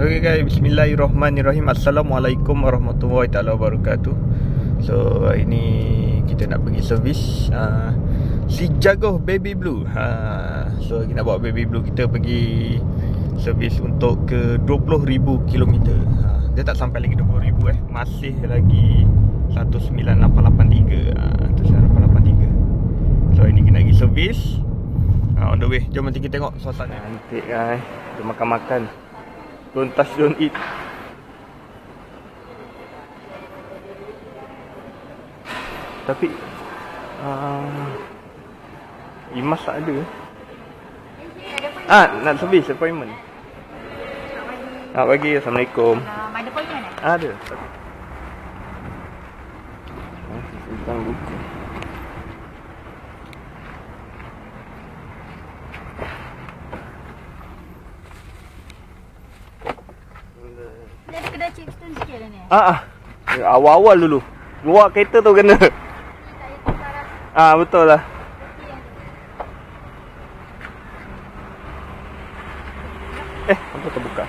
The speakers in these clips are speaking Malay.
Okay guys, bismillahirrahmanirrahim. Assalamualaikum warahmatullahi taala wabarakatuh. So hari ni kita nak pergi servis uh, Si Jagoh Baby Blue. Uh, So kita nak bawa Baby Blue kita pergi servis untuk ke 20,000 km uh, Dia tak sampai lagi 20,000 eh. Masih lagi 19883 uh, 19883 So hari ni kita nak pergi servis uh, On the way, jom nanti kita tengok suasana Cantik guys, kita makan-makan. Don't touch, don't eat. Tapi uh, Imas tak ada. Ah, nak servis appointment. Nak bagi Assalamualaikum. Um, ada poin mana? ah, Ada. Ah, Simpan buku Dia ada kedai chipstone sikit lah ni. Ah, ah. Awal-awal dulu Luar kereta tu kena Ah, betul lah Eh, apa terbuka?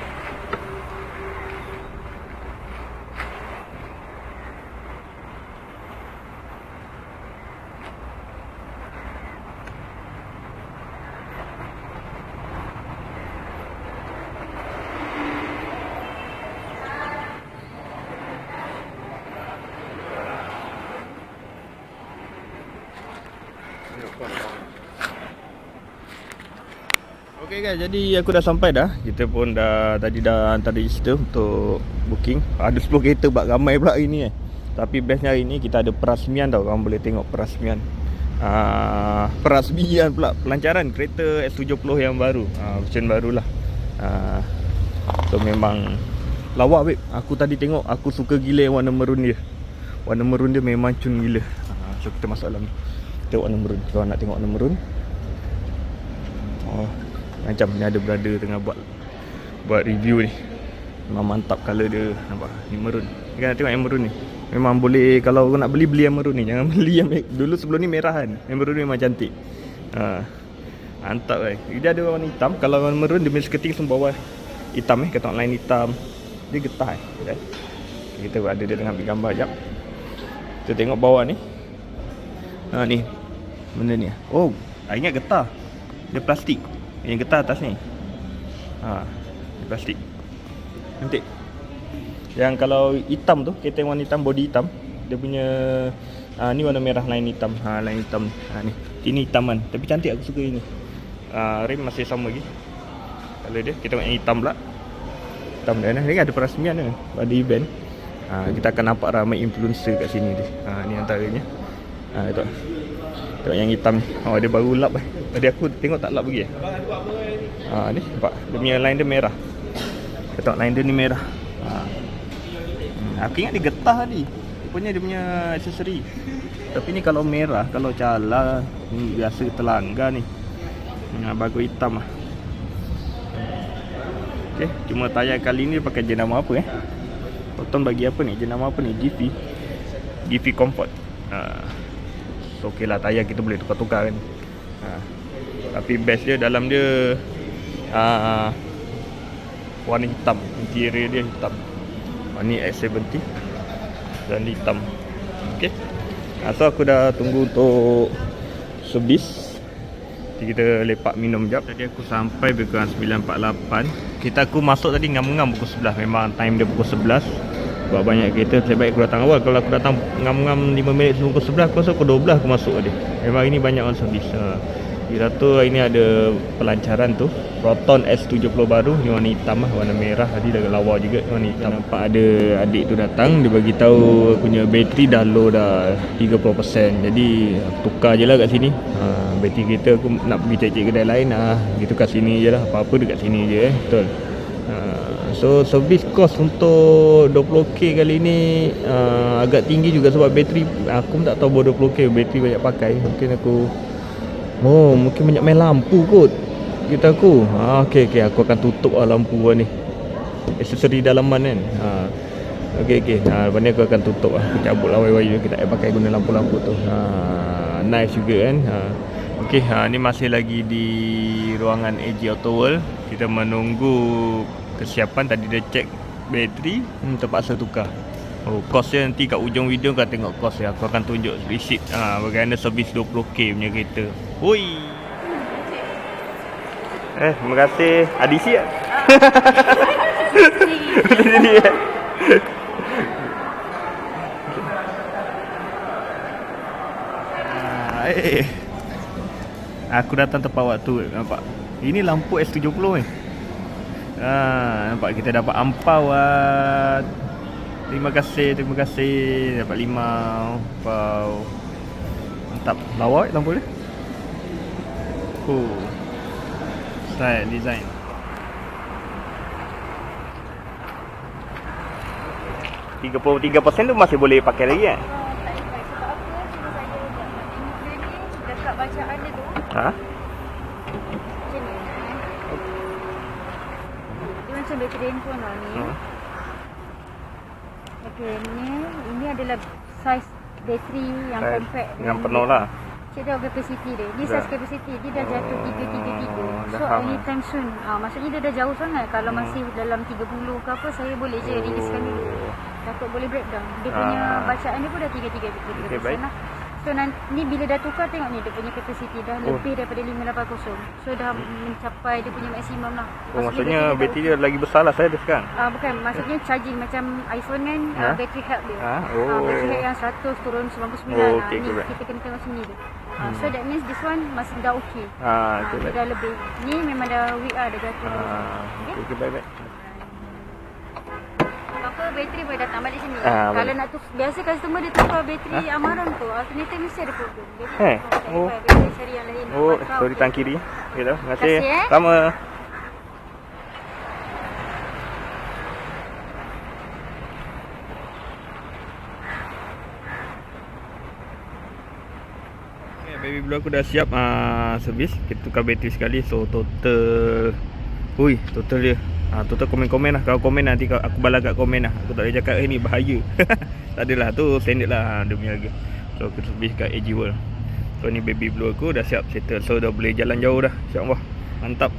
Okay guys, jadi aku dah sampai dah. Kita pun dah tadi dah hantar register untuk booking. Ada 10 kereta bak ramai pula hari ni eh. Tapi bestnya hari ni kita ada perasmian tau. Korang boleh tengok perasmian. Uh, perasmian pula pelancaran kereta S70 yang baru. Uh, version barulah. Uh, so memang lawa babe. Aku tadi tengok aku suka gila warna merun dia. Warna merun dia memang cun gila. Uh, so kita masuk dalam ni. Tengok warna merun. Kalau nak tengok warna merun. Oh, macam ni ada brother tengah buat buat review ni. Memang mantap colour dia nampak. Ni maroon. Ni kan tengok maroon ni. Memang boleh kalau nak beli beli maroon ni. Jangan beli yang dulu sebelum ni merah kan. Maroon ni memang cantik. Ha. Mantap kan. Dia ada warna hitam. Kalau warna maroon dia punya skirting semua bawah hitam eh. Ketok line hitam. Dia getah eh. Kan? Kita ada dia tengah ambil gambar jap. Kita tengok bawah ni. Ha ni. Benda ni. Oh, I ingat getah. Dia plastik. Yang getah atas ni. Ha, Dia plastik. Cantik. Yang kalau hitam tu Kereta yang warna hitam Body hitam Dia punya ha, Ni warna merah line hitam. Ha, Line hitam. Ha, ni. Ini hitam kan Tapi cantik aku suka ini. Ha, Rim masih sama lagi. Kalau dia. Kita tengok yang hitam pula. Hitam dia Ni. Ada perasmian kan Ada event. Ha, Kita akan nampak ramai influencer kat sini dia ha, Ni antaranya. Ha, Tengok Tengok yang hitam ni. Oh dia baru lap eh. Tadi aku tengok tak lap lagi eh? Ha ni nampak. Dia punya line dia merah. Kau tengok line dia ni merah. Ha. hmm, Aku ingat dia getah tadi. Rupanya dia punya aksesori. Tapi ni kalau merah Kalau cala ni Biasa telangga ni. Hmm, Bagus hitam lah. Okay Cuma tayar kali ni pakai jenama apa eh? Proton bagi apa ni? Jenama apa ni? GV GV Comfort. Ha. So okey lah tayar kita boleh tukar-tukar kan. Ha. Tapi best dia dalam dia uh, Warna hitam. Interior dia hitam. Ha, Ni X70 Dan hitam. Okay ha, So aku dah tunggu untuk Servis Jadi kita lepak minum jap. Tadi aku sampai kurang 9.48 Kita aku masuk tadi ngam-ngam pukul 11 Memang time dia pukul 11 Buat banyak kereta Saya baik aku datang awal Kalau aku datang ngam-ngam 5 minit sebelum pukul 11 Aku rasa pukul 12 aku masuk tadi. Memang ini banyak orang servis ha. Kira tu hari ni ada pelancaran tu. Proton S70 baru. Ni warna hitam lah Warna merah. Tadi dah lawa juga Warna hitam. Nampak ada adik tu datang Dia bagi tahu punya bateri dah low dah 30% Jadi tukar je lah kat sini. Ha, Bateri kereta aku nak pergi cek-cek kedai lain ah, Gitu kat sini je lah. Apa-apa dekat sini je eh. Betul. Ha, So service cost untuk 20k kali ni uh, agak tinggi juga sebab bateri aku pun tak tahu bawa 20k bateri banyak pakai. Mungkin aku oh mungkin banyak main lampu kot. Kita aku? Ha okey okey aku akan tutup lah lampu lah ni. Aksesori dalaman kan? Ha. Okey okey. Ha lepas ni aku akan tutup lah. Aku cabut lah wire-wire kita tak payah pakai guna lampu-lampu tu. Ha nice juga kan? Ha. Okey, ha, ni masih lagi di ruangan AG Auto World. Kita menunggu kesiapan. Tadi dia check bateri, hmm, terpaksa tukar. Oh, kos dia nanti kat ujung video kau tengok kos dia. Aku akan tunjuk receipt ha, bagaimana servis 20k punya kereta. Hui. Eh, terima kasih. Adisi ya? Betul sini ya? Ah, eh. Aku datang tepat waktu nampak. Ini lampu S70 ni. Ha, nampak kita dapat ampau ah. Terima kasih, terima kasih. Dapat limau, ampau. Mantap. Lawa eh lampu dia. Oh. Style design. Tiga puluh tiga persen tu masih boleh pakai lagi kan? Oh, tak dapat. Sebab apa? Cuma saya nak tengok dia ni dekat bacaan dia tu. Ha? Macam ni. Dia macam bateri handphone lah ni. Hmm. Okey, ni ini adalah saiz bateri yang Saiz compact Yang penuh lah. Cik dah capacity dia. Ni saiz capacity dia dah jatuh Oh, 333. dah So anytime soon. Ah maksudnya dia dah jauh sangat. Kalau Hmm. masih dalam 30 ke apa saya boleh je releasekan dulu. Oh. Takut boleh breakdown. Dia punya Ah. bacaan dia pun dah 33 33 Okey, baik. lah. So nanti ni bila dah tukar tengok ni dia punya capacity dah Oh. lebih daripada 580. So dah mencapai dia punya maksimum lah. Oh, maksudnya dah- bateri dia lagi besar lah saya ada sekarang. Ah bukan, maksudnya charging macam iPhone kan Ha? uh, battery health dia. Ha? Ah, Oh. battery health yang 100 turun 99. Oh, Ah, okey, ni correct. kita kena tengok sini dia. Ah, Hmm. so that means this one masih dah okey. Ha, Ah, okey dia dah lebih. Ni memang dah weak ah, dah jatuh. Ha, okey baik baik. Apa bateri boleh datang balik sini. Ah, Kalau boleh. nak tu biasa customer dia tukar bateri Amaran tu. Alternator mesti ada problem. Jadi Eh, oh, tak oh. bateri cari yang lain. Oh, Kau sorry tang kiri. Okey dah. Terima kasih. Kasih, eh. Sama. Okay, baby blue aku dah siap uh, servis. Kita tukar bateri sekali. So total Hui, total dia. Ah total komen-komen lah. Kalau komen nanti aku balas kat komen lah. Aku tak boleh cakap eh ni bahaya. tak adalah tu standard lah ha, dia punya harga. So aku servis kat AG World. So ni baby blue aku dah siap settle. So dah boleh jalan jauh dah. InsyaAllah. Mantap.